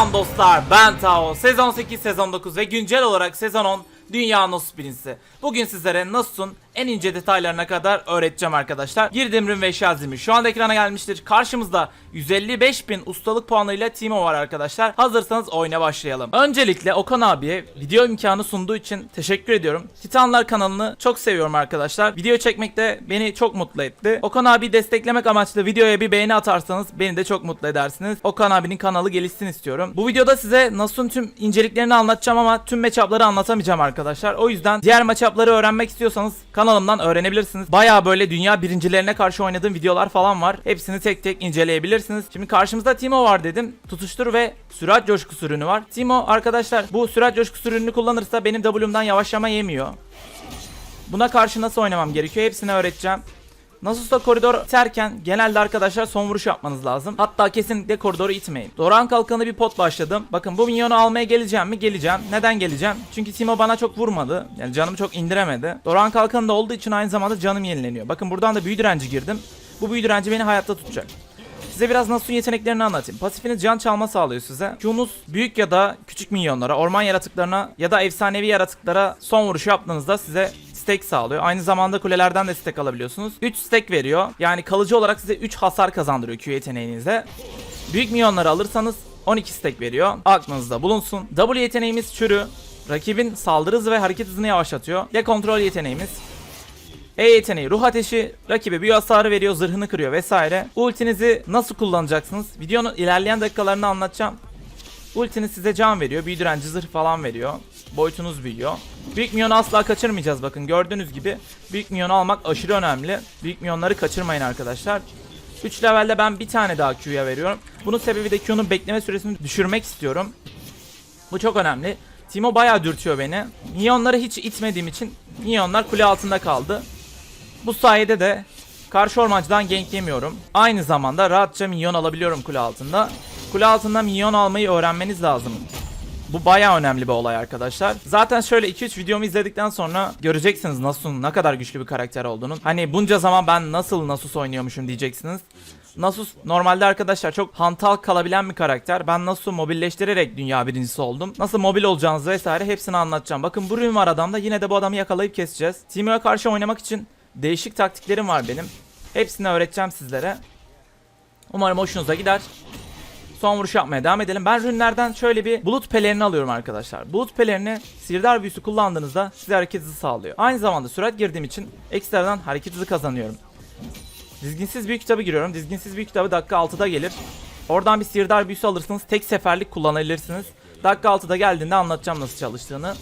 Selam dostlar. Ben Tao. Sezon 8, sezon 9 ve güncel olarak sezon 10 Dünya Nasus birincisi. Bugün sizlere Nasus'un en ince detaylarına kadar öğreteceğim arkadaşlar. Girdim ürün ve eşya dizimi şu anda ekrana gelmiştir. Karşımızda 155.000 ustalık puanıyla Timo var arkadaşlar. Hazırsanız oyuna başlayalım. Öncelikle Okan abiye video imkanı sunduğu için teşekkür ediyorum. Titanlar kanalını çok seviyorum arkadaşlar. Video çekmek de beni çok mutlu etti. Okan abi desteklemek amaçlı videoya bir beğeni atarsanız beni de çok mutlu edersiniz. Okan abinin kanalı gelişsin istiyorum. Bu videoda size Nasus'un tüm inceliklerini anlatacağım ama tüm matchup'ları anlatamayacağım arkadaşlar. O yüzden diğer matchup'ları öğrenmek istiyorsanız kanalımdan öğrenebilirsiniz. Baya böyle dünya birincilerine karşı oynadığım videolar falan var. Hepsini tek tek inceleyebilirsiniz. Şimdi karşımızda Timo var dedim. Tutuştur ve sürat coşkusu ürünü var. Timo arkadaşlar bu sürat coşkusu ürününü kullanırsa benim W'mdan yavaşlama yemiyor. Buna karşı nasıl oynamam gerekiyor hepsini öğreteceğim. Nasus'ta koridor iterken genelde arkadaşlar son vuruş yapmanız lazım. Hatta kesinlikle koridoru itmeyin. Doran kalkanı bir pot başladım. Bakın bu minyonu almaya geleceğim mi? Geleceğim. Neden geleceğim? Çünkü Timo bana çok vurmadı. Yani canımı çok indiremedi. Doran kalkanı da olduğu için aynı zamanda canım yenileniyor. Bakın buradan da büyü direnci girdim. Bu büyü direnci beni hayatta tutacak. Size biraz Nasus'un yeteneklerini anlatayım. Pasifiniz can çalma sağlıyor size. Q'nuz büyük ya da küçük minyonlara, orman yaratıklarına ya da efsanevi yaratıklara son vuruş yaptığınızda size stack sağlıyor. Aynı zamanda kulelerden de stack alabiliyorsunuz. 3 stack veriyor. Yani kalıcı olarak size 3 hasar kazandırıyor Q yeteneğinizde. Büyük minyonları alırsanız 12 stack veriyor. Aklınızda bulunsun. W yeteneğimiz çürü. Rakibin saldırı hızı ve hareket hızını yavaşlatıyor. Ya kontrol yeteneğimiz. E yeteneği ruh ateşi rakibe büyü hasarı veriyor zırhını kırıyor vesaire. Ultinizi nasıl kullanacaksınız? Videonun ilerleyen dakikalarını anlatacağım. Ultiniz size can veriyor. Büyü direnci zırh falan veriyor. Boyutunuz büyüyor. Büyük minyonu asla kaçırmayacağız bakın. Gördüğünüz gibi büyük minyonu almak aşırı önemli. Büyük minyonları kaçırmayın arkadaşlar. 3 levelde ben bir tane daha Q'ya veriyorum. Bunun sebebi de Q'nun bekleme süresini düşürmek istiyorum. Bu çok önemli. Timo bayağı dürtüyor beni. Minyonları hiç itmediğim için minyonlar kule altında kaldı. Bu sayede de karşı ormancıdan gank yemiyorum. Aynı zamanda rahatça minyon alabiliyorum kule altında. Kule altında minyon almayı öğrenmeniz lazım. Bu baya önemli bir olay arkadaşlar. Zaten şöyle 2-3 videomu izledikten sonra göreceksiniz Nasus'un ne kadar güçlü bir karakter olduğunu. Hani bunca zaman ben nasıl Nasus oynuyormuşum diyeceksiniz. Nasus normalde arkadaşlar çok hantal kalabilen bir karakter. Ben Nasus'u mobilleştirerek dünya birincisi oldum. Nasıl mobil olacağınızı vesaire hepsini anlatacağım. Bakın bu rün var adamda yine de bu adamı yakalayıp keseceğiz. Timo'ya karşı oynamak için değişik taktiklerim var benim. Hepsini öğreteceğim sizlere. Umarım hoşunuza gider. Son vuruş yapmaya devam edelim. Ben rünlerden şöyle bir bulut pelerini alıyorum arkadaşlar. Bulut pelerini sihirdar büyüsü kullandığınızda size hareket hızı sağlıyor. Aynı zamanda sürat girdiğim için ekstradan hareket hızı kazanıyorum. Dizginsiz büyük kitabı giriyorum. Dizginsiz büyük kitabı dakika 6'da gelir. Oradan bir sihirdar büyüsü alırsınız. Tek seferlik kullanabilirsiniz. Dakika 6'da geldiğinde anlatacağım nasıl çalıştığını.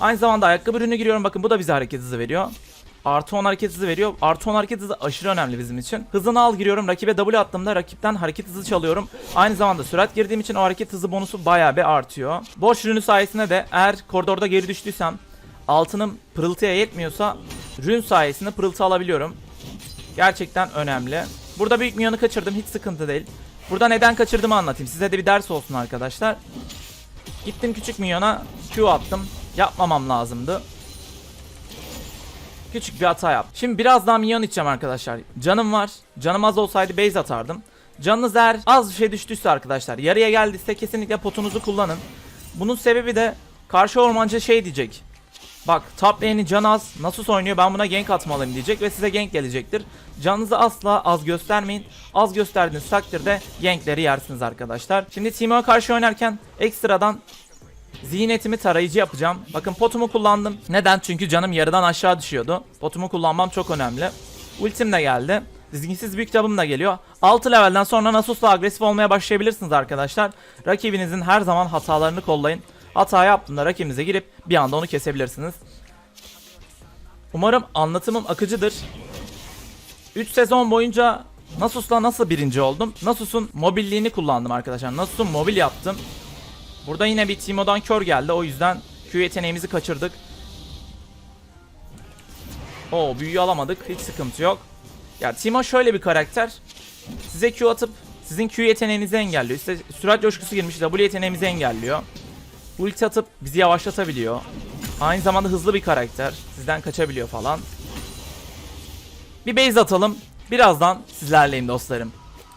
Aynı zamanda ayakkabı ürünü giriyorum. Bakın bu da bize hareket hızı veriyor. Artı 10 hareket hızı veriyor. Artı 10 hareket hızı aşırı önemli bizim için. Hızını al giriyorum. Rakibe W attığımda rakipten hareket hızı çalıyorum. Aynı zamanda sürat girdiğim için o hareket hızı bonusu bayağı bir artıyor. Boş ürünü sayesinde de eğer koridorda geri düştüysem altınım pırıltıya yetmiyorsa rün sayesinde pırıltı alabiliyorum. Gerçekten önemli. Burada büyük minyonu kaçırdım. Hiç sıkıntı değil. Burada neden kaçırdığımı anlatayım. Size de bir ders olsun arkadaşlar. Gittim küçük minyona Q attım. Yapmamam lazımdı. Küçük bir hata yaptım. Şimdi biraz daha minyon içeceğim arkadaşlar. Canım var. Canım az olsaydı base atardım. Canınız eğer az bir şey düştüyse arkadaşlar. Yarıya geldiyse kesinlikle potunuzu kullanın. Bunun sebebi de karşı ormancı şey diyecek. Bak top lane'in canı az. Nasus oynuyor ben buna gank atmalıyım diyecek ve size gank gelecektir. Canınızı asla az göstermeyin. Az gösterdiğiniz takdirde gankleri yersiniz arkadaşlar. Şimdi Timo'ya karşı oynarken ekstradan Zihniyetimi tarayıcı yapacağım. Bakın potumu kullandım. Neden? Çünkü canım yarıdan aşağı düşüyordu. Potumu kullanmam çok önemli. Ultim de geldi. Dizginsiz büyük kitabım da geliyor. 6 levelden sonra Nasus'la agresif olmaya başlayabilirsiniz arkadaşlar. Rakibinizin her zaman hatalarını kollayın. Hata yaptığında rakibinize girip bir anda onu kesebilirsiniz. Umarım anlatımım akıcıdır. 3 sezon boyunca Nasus'la nasıl birinci oldum? Nasus'un mobilliğini kullandım arkadaşlar. Nasus'un mobil yaptım. Burada yine bir Timo'dan kör geldi. O yüzden Q yeteneğimizi kaçırdık. Oo büyüyü alamadık. Hiç sıkıntı yok. Ya Timo şöyle bir karakter. Size Q atıp sizin Q yeteneğinizi engelliyor. İşte sürat coşkusu girmiş W yeteneğimizi engelliyor. Ulti atıp bizi yavaşlatabiliyor. Aynı zamanda hızlı bir karakter. Sizden kaçabiliyor falan. Bir base atalım. Birazdan sizlerleyim dostlarım.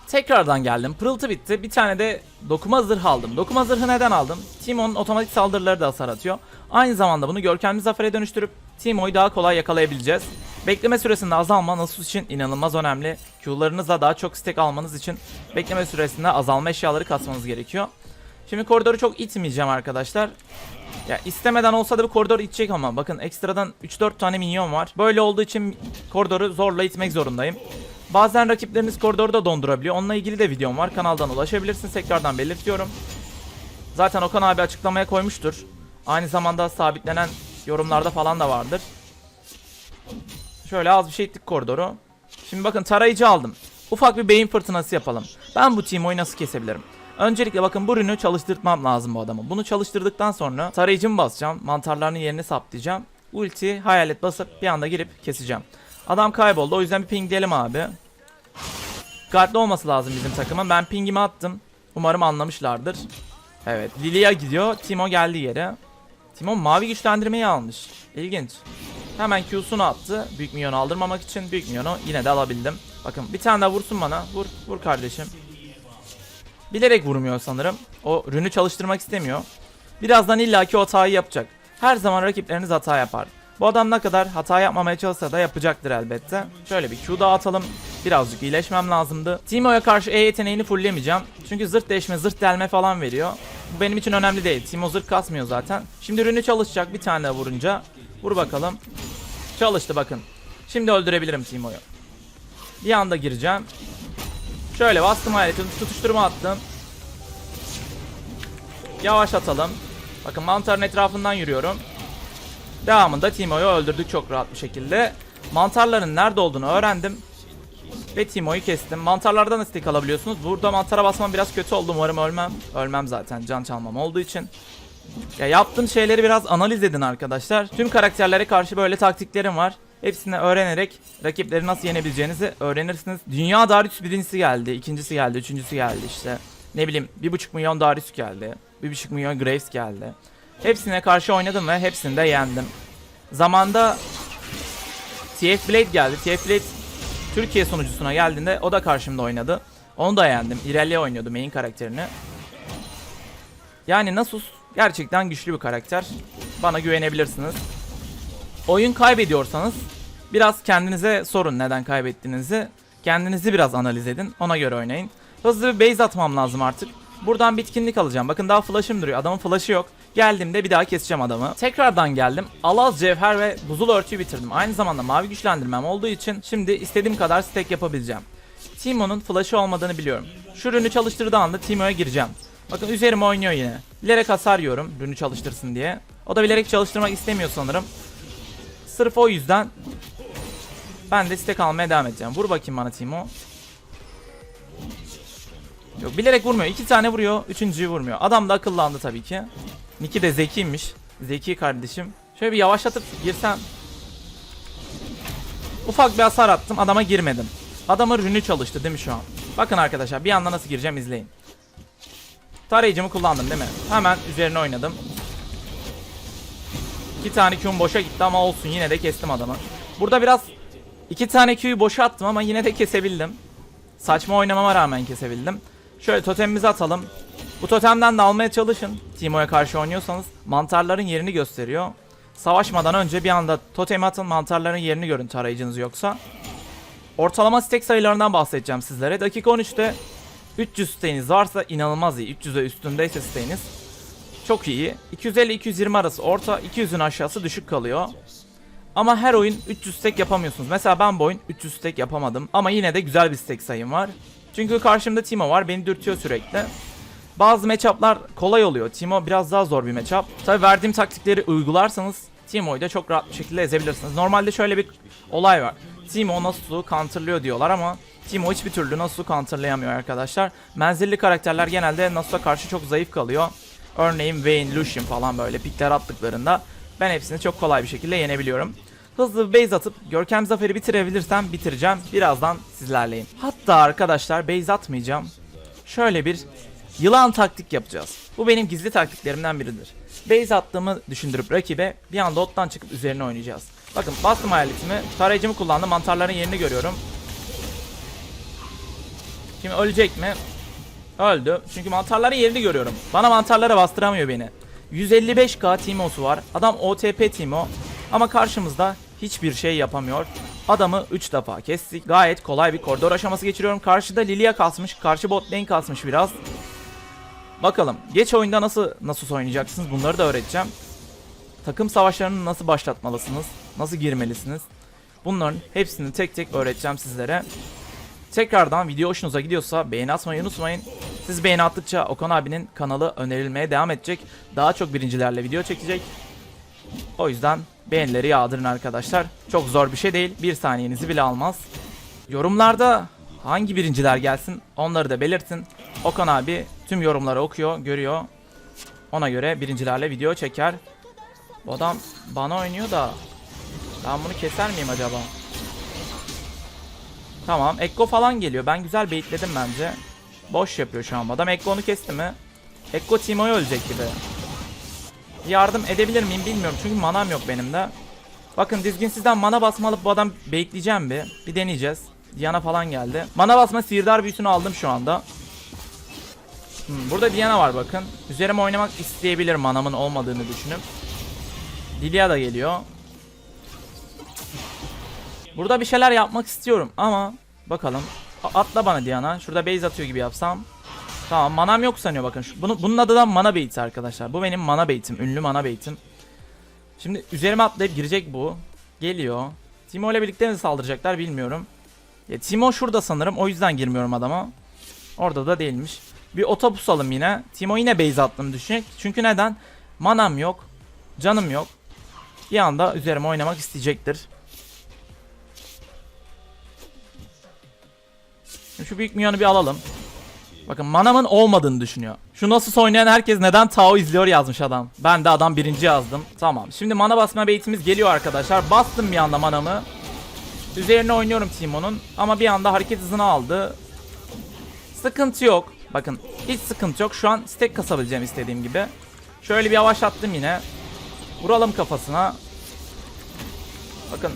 Tekrardan geldim. Pırıltı bitti. Bir tane de dokuma zırhı aldım. Dokuma zırhı neden aldım? Teemo'nun otomatik saldırıları da hasar atıyor. Aynı zamanda bunu görkemli zafere dönüştürüp Teemo'yu daha kolay yakalayabileceğiz. Bekleme süresinde azalma Nasus için inanılmaz önemli. Q'larınızla daha çok stack almanız için bekleme süresinde azalma eşyaları kasmanız gerekiyor. Şimdi koridoru çok itmeyeceğim arkadaşlar. Ya istemeden olsa da bir koridor itecek ama bakın ekstradan 3-4 tane minyon var. Böyle olduğu için koridoru zorla itmek zorundayım. Bazen rakipleriniz koridoru da dondurabiliyor. Onunla ilgili de videom var. Kanaldan ulaşabilirsiniz. Tekrardan belirtiyorum. Zaten Okan abi açıklamaya koymuştur. Aynı zamanda sabitlenen yorumlarda falan da vardır. Şöyle az bir şey ittik koridoru. Şimdi bakın tarayıcı aldım. Ufak bir beyin fırtınası yapalım. Ben bu Teemo'yu nasıl kesebilirim? Öncelikle bakın bu ürünü çalıştırmam lazım bu adamı. Bunu çalıştırdıktan sonra tarayıcımı basacağım. Mantarlarının yerini saptayacağım. Ulti hayalet basıp bir anda girip keseceğim. Adam kayboldu o yüzden bir ping diyelim abi. Dikkatli olması lazım bizim takımın. Ben pingimi attım. Umarım anlamışlardır. Evet Lilia gidiyor. Timo geldi yere. Timo mavi güçlendirmeyi almış. İlginç. Hemen Q'sunu attı. Büyük minyonu aldırmamak için. Büyük minyonu yine de alabildim. Bakın bir tane daha vursun bana. Vur, vur kardeşim. Bilerek vurmuyor sanırım. O rünü çalıştırmak istemiyor. Birazdan illaki o hatayı yapacak. Her zaman rakipleriniz hata yapar. Bu adam ne kadar hata yapmamaya çalışsa da yapacaktır elbette. Şöyle bir Q daha atalım. Birazcık iyileşmem lazımdı. Timo'ya karşı E yeteneğini fulllemeyeceğim. Çünkü zırt değişme, zırt delme falan veriyor. Bu benim için önemli değil. Timo zırt kasmıyor zaten. Şimdi ürünü çalışacak bir tane vurunca. Vur bakalım. Çalıştı bakın. Şimdi öldürebilirim Timo'yu. Bir anda gireceğim. Şöyle bastım hayaletim. Tutuşturma attım. Yavaş atalım. Bakın mantarın etrafından yürüyorum. Devamında Timo'yu öldürdük çok rahat bir şekilde. Mantarların nerede olduğunu öğrendim. Ve Timo'yu kestim. Mantarlardan istek alabiliyorsunuz. Burada mantara basmam biraz kötü oldu. Umarım ölmem. Ölmem zaten can çalmam olduğu için. Ya yaptığım şeyleri biraz analiz edin arkadaşlar. Tüm karakterlere karşı böyle taktiklerim var. Hepsini öğrenerek rakipleri nasıl yenebileceğinizi öğrenirsiniz. Dünya Darius birincisi geldi, ikincisi geldi, üçüncüsü geldi işte. Ne bileyim bir buçuk milyon Darius geldi. Bir buçuk milyon Graves geldi. Hepsine karşı oynadım ve hepsini de yendim. Zamanda TF Blade geldi. TF Blade Türkiye sunucusuna geldiğinde o da karşımda oynadı. Onu da yendim. Irelia oynuyordu main karakterini. Yani Nasus gerçekten güçlü bir karakter. Bana güvenebilirsiniz. Oyun kaybediyorsanız biraz kendinize sorun neden kaybettiğinizi. Kendinizi biraz analiz edin. Ona göre oynayın. Hızlı bir base atmam lazım artık. Buradan bitkinlik alacağım. Bakın daha flash'ım duruyor. Adamın flash'ı yok. Geldiğimde bir daha keseceğim adamı. Tekrardan geldim. Alaz cevher ve buzul örtüyü bitirdim. Aynı zamanda mavi güçlendirmem olduğu için şimdi istediğim kadar stack yapabileceğim. Timo'nun flash'ı olmadığını biliyorum. Şu ürünü çalıştırdığı anda Timo'ya gireceğim. Bakın üzerime oynuyor yine. Bilerek hasar yiyorum ürünü çalıştırsın diye. O da bilerek çalıştırmak istemiyor sanırım. Sırf o yüzden ben de stack almaya devam edeceğim. Vur bakayım bana Timo. Yok bilerek vurmuyor. İki tane vuruyor. Üçüncüyü vurmuyor. Adam da akıllandı tabii ki. Niki de zekiymiş. Zeki kardeşim. Şöyle bir yavaşlatıp girsem. Ufak bir hasar attım. Adama girmedim. Adamın rünü çalıştı değil mi şu an? Bakın arkadaşlar bir anda nasıl gireceğim izleyin. Tarayıcımı kullandım değil mi? Hemen üzerine oynadım. İki tane Q'm boşa gitti ama olsun yine de kestim adamı. Burada biraz iki tane Q'yu boşa attım ama yine de kesebildim. Saçma oynamama rağmen kesebildim. Şöyle totemimizi atalım. Bu totemden de almaya çalışın. Timo'ya karşı oynuyorsanız mantarların yerini gösteriyor. Savaşmadan önce bir anda totemi atın mantarların yerini görün tarayıcınız yoksa. Ortalama stack sayılarından bahsedeceğim sizlere. Dakika 13'te 300 stack'iniz varsa inanılmaz iyi. 300'e üstündeyse stack'iniz çok iyi. 250-220 arası orta, 200'ün aşağısı düşük kalıyor. Ama her oyun 300 stack yapamıyorsunuz. Mesela ben bu oyun 300 stack yapamadım. Ama yine de güzel bir stack sayım var. Çünkü karşımda Timo var. Beni dürtüyor sürekli. Bazı matchup'lar kolay oluyor. Timo biraz daha zor bir matchup. Tabi verdiğim taktikleri uygularsanız Timo'yu da çok rahat bir şekilde ezebilirsiniz. Normalde şöyle bir olay var. Timo Nasus'u counterlıyor diyorlar ama Timo hiçbir türlü Nasus'u counterlayamıyor arkadaşlar. Menzilli karakterler genelde Nasus'a karşı çok zayıf kalıyor. Örneğin Vayne, Lucian falan böyle pikler attıklarında ben hepsini çok kolay bir şekilde yenebiliyorum. Hızlı bir base atıp Görkem Zafer'i bitirebilirsem bitireceğim. Birazdan sizlerleyim. Hatta arkadaşlar base atmayacağım. Şöyle bir yılan taktik yapacağız. Bu benim gizli taktiklerimden biridir. Base attığımı düşündürüp rakibe bir anda ottan çıkıp üzerine oynayacağız. Bakın bastım hayaletimi. Tarayıcımı kullandım. Mantarların yerini görüyorum. Şimdi ölecek mi? Öldü. Çünkü mantarların yerini görüyorum. Bana mantarlara bastıramıyor beni. 155k Timo'su var. Adam OTP Timo. Ama karşımızda hiçbir şey yapamıyor. Adamı 3 defa kestik. Gayet kolay bir koridor aşaması geçiriyorum. Karşıda Lilia kasmış. Karşı bot lane kasmış biraz. Bakalım. Geç oyunda nasıl nasıl oynayacaksınız bunları da öğreteceğim. Takım savaşlarını nasıl başlatmalısınız? Nasıl girmelisiniz? Bunların hepsini tek tek öğreteceğim sizlere. Tekrardan video hoşunuza gidiyorsa beğeni atmayı unutmayın. Siz beğeni attıkça Okan abinin kanalı önerilmeye devam edecek. Daha çok birincilerle video çekecek. O yüzden beğenileri yağdırın arkadaşlar. Çok zor bir şey değil. Bir saniyenizi bile almaz. Yorumlarda hangi birinciler gelsin onları da belirtin. Okan abi tüm yorumları okuyor, görüyor. Ona göre birincilerle video çeker. Bu adam bana oynuyor da ben bunu keser miyim acaba? Tamam Ekko falan geliyor. Ben güzel baitledim bence. Boş yapıyor şu an adam. Ekko onu kesti mi? Ekko Timo'yu ölecek gibi. Yardım edebilir miyim bilmiyorum. Çünkü manam yok benim de. Bakın dizginsizden mana basma bu adam bekleyeceğim bir. Bir deneyeceğiz. Diana falan geldi. Mana basma sihirdar büyüsünü aldım şu anda. Hmm, burada Diana var bakın. Üzerime oynamak isteyebilir manamın olmadığını düşünüp. Lilia da geliyor. Burada bir şeyler yapmak istiyorum ama bakalım. Atla bana Diana. Şurada base atıyor gibi yapsam. Tamam manam yok sanıyor bakın. Şu, bunu, bunun adı da mana bait arkadaşlar. Bu benim mana bait'im. Ünlü mana bait'im. Şimdi üzerime atlayıp girecek bu. Geliyor. Timo ile birlikte mi saldıracaklar bilmiyorum. Ya, Timo şurada sanırım. O yüzden girmiyorum adama. Orada da değilmiş. Bir otobüs alım yine. Timo yine base attığını düşünecek. Çünkü neden? Manam yok. Canım yok. Bir anda üzerime oynamak isteyecektir. Şu büyük minyonu bir alalım. Bakın manamın olmadığını düşünüyor. Şu nasıl oynayan herkes neden Tao izliyor yazmış adam. Ben de adam birinci yazdım. Tamam. Şimdi mana basma baitimiz geliyor arkadaşlar. Bastım bir anda manamı. Üzerine oynuyorum Timo'nun. Ama bir anda hareket hızını aldı. Sıkıntı yok. Bakın hiç sıkıntı yok. Şu an stack kasabileceğim istediğim gibi. Şöyle bir yavaşlattım yine. Vuralım kafasına. Bakın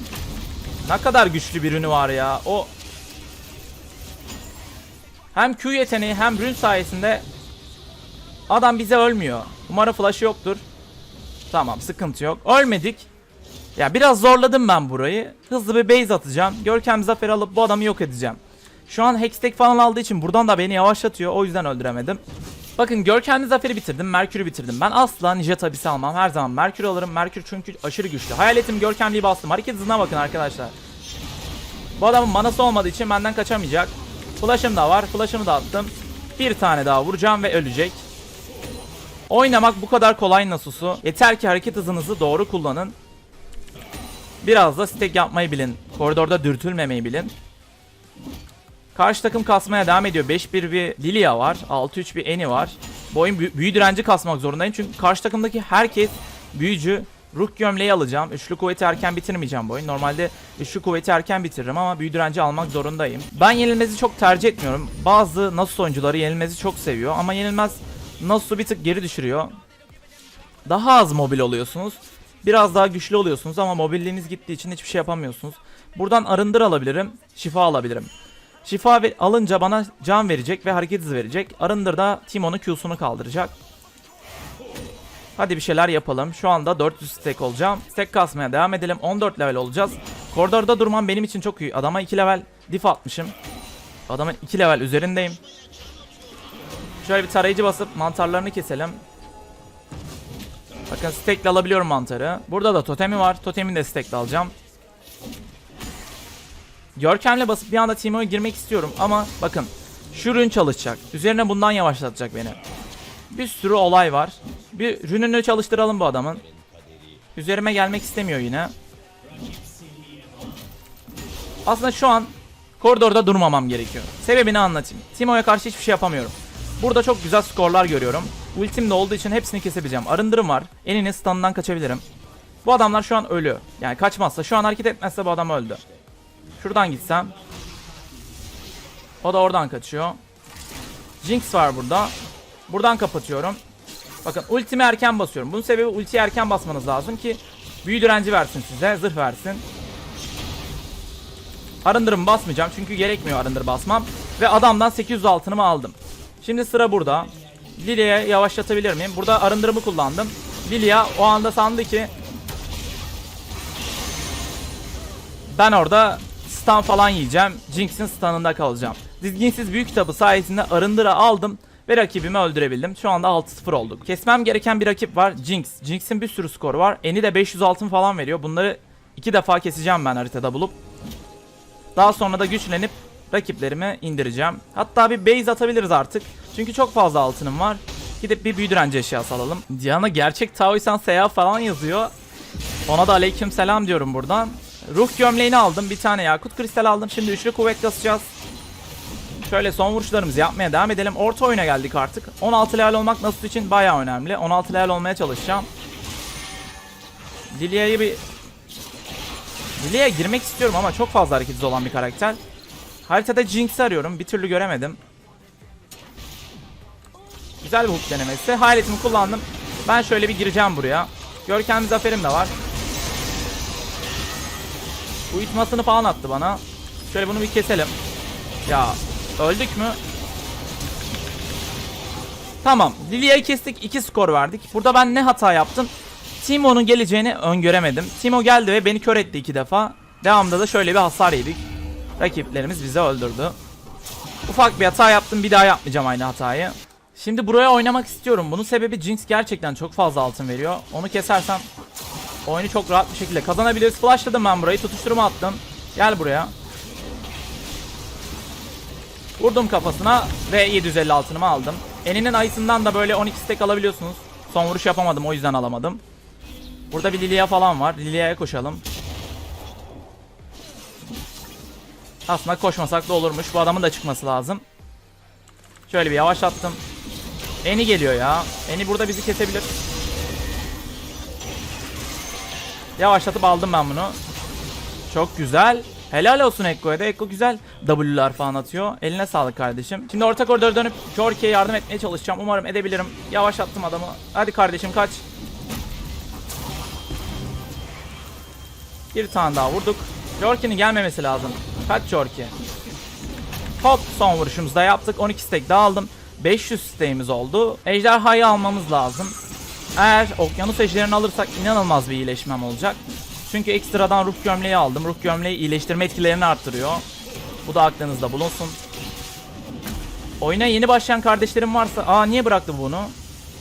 ne kadar güçlü bir ürünü var ya. O hem Q yeteneği hem rün sayesinde adam bize ölmüyor. Umarım flash'ı yoktur. Tamam sıkıntı yok. Ölmedik. Ya biraz zorladım ben burayı. Hızlı bir base atacağım. Görkem zafer alıp bu adamı yok edeceğim. Şu an hextech falan aldığı için buradan da beni yavaşlatıyor. O yüzden öldüremedim. Bakın görkemli zaferi bitirdim. Merkür'ü bitirdim. Ben asla ninja tabisi almam. Her zaman Merkür alırım. Merkür çünkü aşırı güçlü. Hayaletim görkemliği bastım. Hareket hızına bakın arkadaşlar. Bu adamın manası olmadığı için benden kaçamayacak. Flash'ım da var. Flash'ımı da attım. Bir tane daha vuracağım ve ölecek. Oynamak bu kadar kolay Nasus'u. Yeter ki hareket hızınızı doğru kullanın. Biraz da stack yapmayı bilin. Koridorda dürtülmemeyi bilin. Karşı takım kasmaya devam ediyor. 5-1 bir Lilia var. 6-3 bir Eni var. Bu oyun büyü, direnci kasmak zorundayım. Çünkü karşı takımdaki herkes büyücü. Ruh gömleği alacağım. Üçlü kuvveti erken bitirmeyeceğim bu oyun. Normalde üçlü kuvveti erken bitiririm ama büyü direnci almak zorundayım. Ben yenilmezi çok tercih etmiyorum. Bazı Nasus oyuncuları yenilmezi çok seviyor ama yenilmez Nasus'u bir tık geri düşürüyor. Daha az mobil oluyorsunuz. Biraz daha güçlü oluyorsunuz ama mobilliğiniz gittiği için hiçbir şey yapamıyorsunuz. Buradan arındır alabilirim. Şifa alabilirim. Şifa alınca bana can verecek ve hareket hızı verecek. Arındır da Timon'un Q'sunu kaldıracak. Hadi bir şeyler yapalım. Şu anda 400 stack olacağım. Stack kasmaya devam edelim. 14 level olacağız. Koridorda durmam benim için çok iyi. Adama 2 level diff atmışım. Adamın 2 level üzerindeyim. Şöyle bir tarayıcı basıp mantarlarını keselim. Bakın stack'le alabiliyorum mantarı. Burada da totemi var. Totemin de stack'le alacağım. Görkem'le basıp bir anda Timo'ya girmek istiyorum ama bakın şu rün çalışacak. Üzerine bundan yavaşlatacak beni. Bir sürü olay var. Bir rününü çalıştıralım bu adamın. Üzerime gelmek istemiyor yine. Aslında şu an koridorda durmamam gerekiyor. Sebebini anlatayım. Timo'ya karşı hiçbir şey yapamıyorum. Burada çok güzel skorlar görüyorum. Ultim de olduğu için hepsini kesebileceğim. Arındırım var. Eninin stun'dan kaçabilirim. Bu adamlar şu an ölü. Yani kaçmazsa, şu an hareket etmezse bu adam öldü. Şuradan gitsem. O da oradan kaçıyor. Jinx var burada. Buradan kapatıyorum. Bakın ultimi erken basıyorum. Bunun sebebi ultiyi erken basmanız lazım ki büyü direnci versin size, zırh versin. Arındırım basmayacağım çünkü gerekmiyor arındır basmam. Ve adamdan 800 altınımı aldım. Şimdi sıra burada. Lilia'ya yavaşlatabilir miyim? Burada arındırımı kullandım. Lilia o anda sandı ki ben orada stun falan yiyeceğim. Jinx'in stun'ında kalacağım. Dizginsiz büyük kitabı sayesinde arındıra aldım ve rakibimi öldürebildim. Şu anda 6-0 olduk. Kesmem gereken bir rakip var. Jinx. Jinx'in bir sürü skoru var. Eni de 500 altın falan veriyor. Bunları iki defa keseceğim ben haritada bulup. Daha sonra da güçlenip rakiplerimi indireceğim. Hatta bir base atabiliriz artık. Çünkü çok fazla altınım var. Gidip bir büyü direnci eşyası alalım. Diana gerçek Taoisan Seya falan yazıyor. Ona da aleyküm selam diyorum buradan. Ruh gömleğini aldım. Bir tane yakut kristal aldım. Şimdi üçlü kuvvet kasacağız. Şöyle son vuruşlarımızı yapmaya devam edelim. Orta oyuna geldik artık. 16 level olmak Nasus için bayağı önemli. 16 level olmaya çalışacağım. Lilia'yı bir... Lilia'ya girmek istiyorum ama çok fazla hareketsiz olan bir karakter. Haritada Jinx'i arıyorum. Bir türlü göremedim. Güzel bir hook denemesi. Hayaletimi kullandım. Ben şöyle bir gireceğim buraya. Görkemli zaferim de var. Bu itmasını falan attı bana. Şöyle bunu bir keselim. Ya öldük mü? Tamam. Lilia'yı kestik. 2 skor verdik. Burada ben ne hata yaptım? Timo'nun geleceğini öngöremedim. Timo geldi ve beni kör etti iki defa. Devamında da şöyle bir hasar yedik. Rakiplerimiz bizi öldürdü. Ufak bir hata yaptım. Bir daha yapmayacağım aynı hatayı. Şimdi buraya oynamak istiyorum. Bunun sebebi Jinx gerçekten çok fazla altın veriyor. Onu kesersem oyunu çok rahat bir şekilde kazanabiliriz. Flashladım ben burayı. Tutuşturma attım. Gel buraya. Vurdum kafasına ve 750 altınımı aldım. Eninin ayısından da böyle 12 stack alabiliyorsunuz. Son vuruş yapamadım o yüzden alamadım. Burada bir Lilia falan var. Lilia'ya koşalım. Aslında koşmasak da olurmuş. Bu adamın da çıkması lazım. Şöyle bir yavaşlattım. Eni geliyor ya. Eni burada bizi kesebilir. Yavaşlatıp aldım ben bunu. Çok güzel. Helal olsun Ekko'ya da. Ekko güzel W'lar falan atıyor. Eline sağlık kardeşim. Şimdi orta koridora dönüp Jorke'ye yardım etmeye çalışacağım. Umarım edebilirim. Yavaşlattım adamı. Hadi kardeşim kaç. Bir tane daha vurduk. Jorke'nin gelmemesi lazım. Kaç Jorke. Hop son vuruşumuzu da yaptık. 12 stack daha aldım. 500 stack'imiz oldu. Ejderhayı almamız lazım. Eğer okyanus ejderini alırsak inanılmaz bir iyileşmem olacak. Çünkü ekstradan ruh gömleği aldım. Ruh gömleği iyileştirme etkilerini arttırıyor. Bu da aklınızda bulunsun. Oyuna yeni başlayan kardeşlerim varsa... Aa niye bıraktı bunu?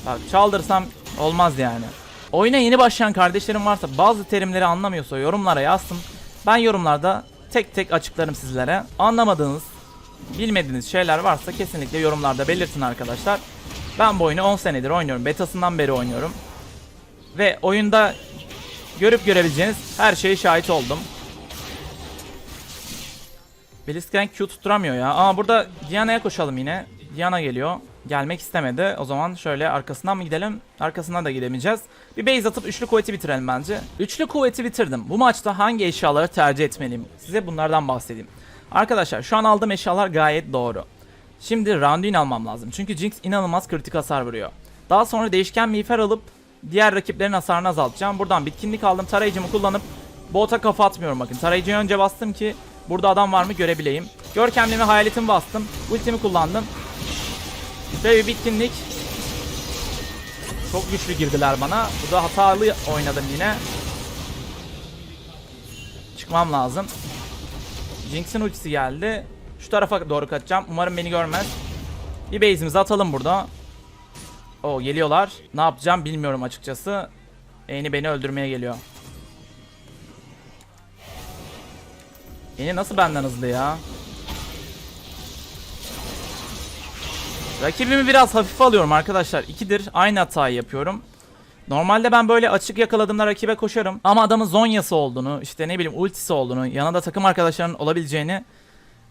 Bak çaldırsam olmaz yani. Oyuna yeni başlayan kardeşlerim varsa bazı terimleri anlamıyorsa yorumlara yazsın. Ben yorumlarda tek tek açıklarım sizlere. Anlamadığınız, bilmediğiniz şeyler varsa kesinlikle yorumlarda belirtin arkadaşlar. Ben bu oyunu 10 senedir oynuyorum. Betasından beri oynuyorum. Ve oyunda görüp görebileceğiniz her şeye şahit oldum. Blitzcrank Q tutturamıyor ya. Aa burada Diana'ya koşalım yine. Diana geliyor. Gelmek istemedi. O zaman şöyle arkasından mı gidelim? Arkasından da gidemeyeceğiz. Bir base atıp üçlü kuvveti bitirelim bence. Üçlü kuvveti bitirdim. Bu maçta hangi eşyaları tercih etmeliyim? Size bunlardan bahsedeyim. Arkadaşlar şu an aldığım eşyalar gayet doğru. Şimdi Randuin almam lazım. Çünkü Jinx inanılmaz kritik hasar vuruyor. Daha sonra değişken miğfer alıp diğer rakiplerin hasarını azaltacağım. Buradan bitkinlik aldım. Tarayıcımı kullanıp bota kafa atmıyorum bakın. Tarayıcıyı önce bastım ki burada adam var mı görebileyim. Görkemliğimi hayaletimi bastım. Ultimi kullandım. Ve bir bitkinlik. Çok güçlü girdiler bana. Bu da hatalı oynadım yine. Çıkmam lazım. Jinx'in ultisi geldi. Şu tarafa doğru kaçacağım. Umarım beni görmez. Bir base'imizi atalım burada. O geliyorlar. Ne yapacağım bilmiyorum açıkçası. Eni beni öldürmeye geliyor. Eni nasıl benden hızlı ya? Rakibimi biraz hafife alıyorum arkadaşlar. İkidir aynı hatayı yapıyorum. Normalde ben böyle açık yakaladığımda rakibe koşarım. Ama adamın zonyası olduğunu, işte ne bileyim ultisi olduğunu, yanında takım arkadaşlarının olabileceğini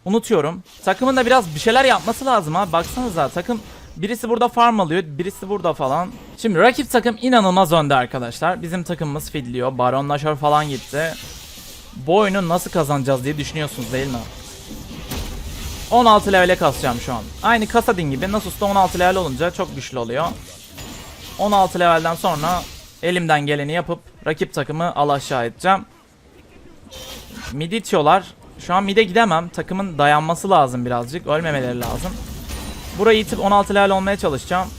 unutuyorum. Takımın da biraz bir şeyler yapması lazım ha. Baksanıza takım birisi burada farm alıyor, birisi burada falan. Şimdi rakip takım inanılmaz önde arkadaşlar. Bizim takımımız fidliyor. Baron Nashor falan gitti. Bu oyunu nasıl kazanacağız diye düşünüyorsunuz değil mi? 16 levele kasacağım şu an. Aynı Kasadin gibi Nasus'ta 16 level olunca çok güçlü oluyor. 16 levelden sonra elimden geleni yapıp rakip takımı al aşağı edeceğim. Mid itiyorlar. Şu an mid'e gidemem. Takımın dayanması lazım birazcık. Ölmemeleri lazım. Burayı itip 16 level olmaya çalışacağım.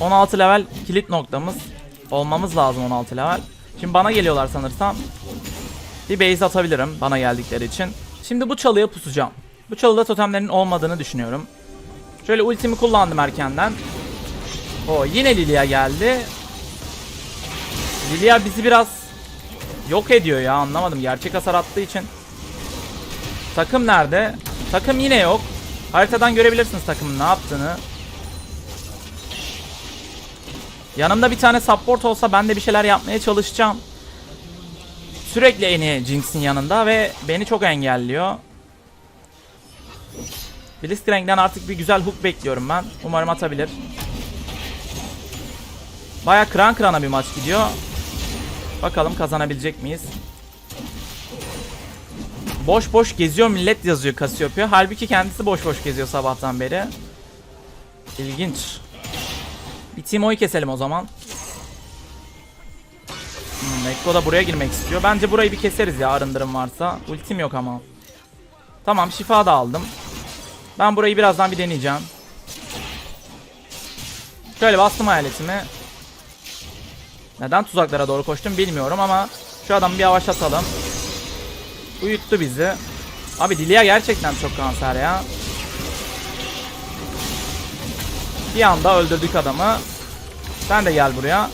16 level kilit noktamız. Olmamız lazım 16 level. Şimdi bana geliyorlar sanırsam. Bir base atabilirim bana geldikleri için. Şimdi bu çalıya pusacağım. Bu çalıda totemlerin olmadığını düşünüyorum. Şöyle ultimi kullandım erkenden. O yine Lilia geldi. Lilia bizi biraz yok ediyor ya anlamadım. Gerçek hasar attığı için. Takım nerede? Takım yine yok. Haritadan görebilirsiniz takımın ne yaptığını. Yanımda bir tane support olsa ben de bir şeyler yapmaya çalışacağım. Sürekli Eni Jinx'in yanında ve beni çok engelliyor. Blitzcrank'den artık bir güzel hook bekliyorum ben. Umarım atabilir. Baya kıran kırana bir maç gidiyor. Bakalım kazanabilecek miyiz? Boş boş geziyor millet yazıyor Cassiopeia. Halbuki kendisi boş boş geziyor sabahtan beri. İlginç. Bir Timo'yu keselim o zaman. Hmm, Ekko da buraya girmek istiyor. Bence burayı bir keseriz ya arındırım varsa. Ultim yok ama. Tamam şifa da aldım. Ben burayı birazdan bir deneyeceğim. Şöyle bastım hayaletimi. Neden tuzaklara doğru koştum bilmiyorum ama şu adamı bir yavaşlatalım. Uyuttu bizi. Abi Lilia gerçekten çok kanser ya. Bir anda öldürdük adamı. Sen de gel buraya.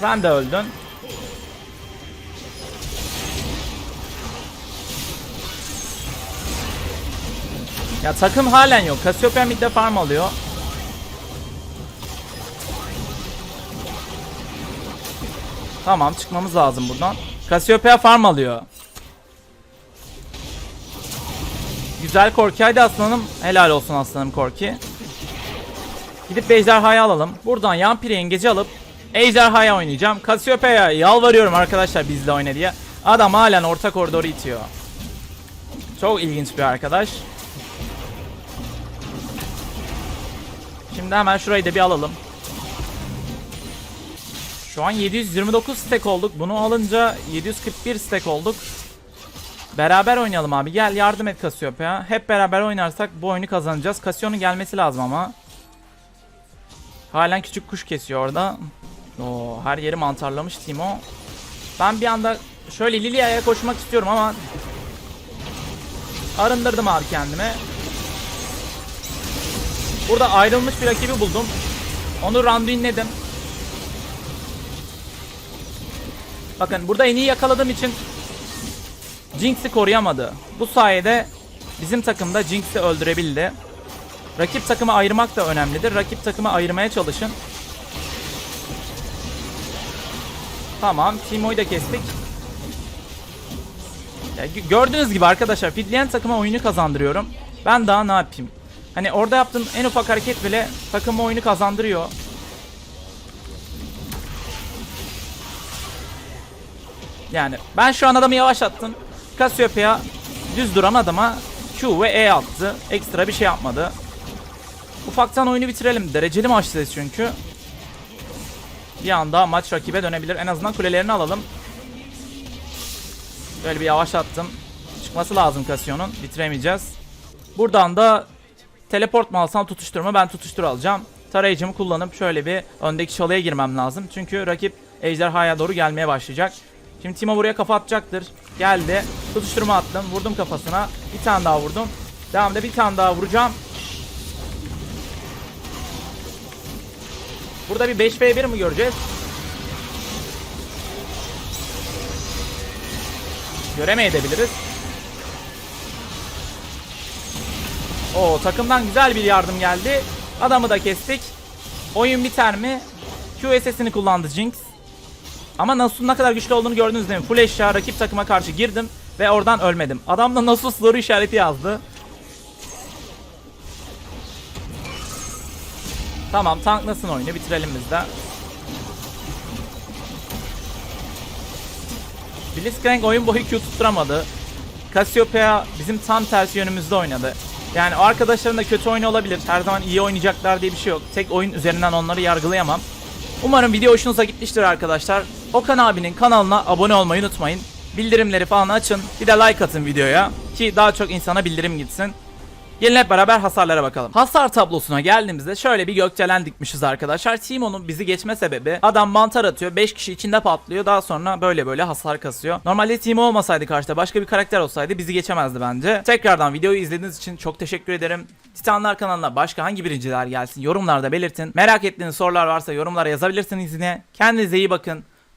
Sen de öldün. Ya takım halen yok. Cassiopeia midde farm alıyor. Tamam çıkmamız lazım buradan. Cassiopeia farm alıyor. Güzel Korki. Haydi aslanım. Helal olsun aslanım Korki. Gidip Ejderha'yı alalım. Buradan Yampiri yengeci alıp Ejderha'ya oynayacağım. Cassiopeia'ya yalvarıyorum arkadaşlar bizle oyna diye. Adam halen orta koridoru itiyor. Çok ilginç bir arkadaş. Şimdi hemen şurayı da bir alalım. Şu an 729 stack olduk. Bunu alınca 741 stack olduk. Beraber oynayalım abi. Gel yardım et Cassiopeia. Hep beraber oynarsak bu oyunu kazanacağız. Casio'nun gelmesi lazım ama. Halen küçük kuş kesiyor orada. Oo, her yeri mantarlamış Timo. Ben bir anda şöyle Lilia'ya koşmak istiyorum ama arındırdım abi kendime. Burada ayrılmış bir rakibi buldum. Onu randuinledim. Bakın burada en iyi yakaladığım için Jinx'i koruyamadı. Bu sayede bizim takımda Jinx'i öldürebildi. Rakip takımı ayırmak da önemlidir. Rakip takımı ayırmaya çalışın. Tamam. Timo'yu da kestik. Ya, gö- gördüğünüz gibi arkadaşlar fitleyen takıma oyunu kazandırıyorum. Ben daha ne yapayım? Hani orada yaptığım en ufak hareket bile takıma oyunu kazandırıyor. Yani ben şu an adamı yavaşlattım. Cassiopeia düz duran adama Q ve E attı. Ekstra bir şey yapmadı. Ufaktan oyunu bitirelim. Dereceli maçtayız çünkü. Bir anda maç rakibe dönebilir. En azından kulelerini alalım. Böyle bir yavaşlattım. Çıkması lazım Casio'nun. Bitiremeyeceğiz. Buradan da teleport mu alsam tutuşturma ben tutuştur alacağım. Tarayıcımı kullanıp şöyle bir öndeki çalıya girmem lazım. Çünkü rakip ejderhaya doğru gelmeye başlayacak. Şimdi Timo buraya kafa atacaktır. Geldi. Tutuşturma attım. Vurdum kafasına. Bir tane daha vurdum. Devamda bir tane daha vuracağım. Burada bir 5v1 mi göreceğiz? Göremeyebiliriz. O takımdan güzel bir yardım geldi. Adamı da kestik. Oyun biter mi? QSS'ini kullandı Jinx. Ama Nasus'un ne kadar güçlü olduğunu gördünüz değil mi? Full eşya rakip takıma karşı girdim ve oradan ölmedim. Adam da Nasus soru işareti yazdı. Tamam tanklasın oyunu bitirelim biz de. Blitzcrank oyun boyu Q tutturamadı. Cassiopeia bizim tam tersi yönümüzde oynadı. Yani arkadaşların da kötü oyunu olabilir. Her zaman iyi oynayacaklar diye bir şey yok. Tek oyun üzerinden onları yargılayamam. Umarım video hoşunuza gitmiştir arkadaşlar. Okan abinin kanalına abone olmayı unutmayın. Bildirimleri falan açın. Bir de like atın videoya ki daha çok insana bildirim gitsin. Gelin hep beraber hasarlara bakalım. Hasar tablosuna geldiğimizde şöyle bir gökdelen dikmişiz arkadaşlar. Timo'nun bizi geçme sebebi adam mantar atıyor 5 kişi içinde patlıyor daha sonra böyle böyle hasar kasıyor. Normalde Timo olmasaydı karşıda başka bir karakter olsaydı bizi geçemezdi bence. Tekrardan videoyu izlediğiniz için çok teşekkür ederim. Titanlar kanalına başka hangi birinciler gelsin yorumlarda belirtin. Merak ettiğiniz sorular varsa yorumlara yazabilirsiniz yine. Kendinize iyi bakın.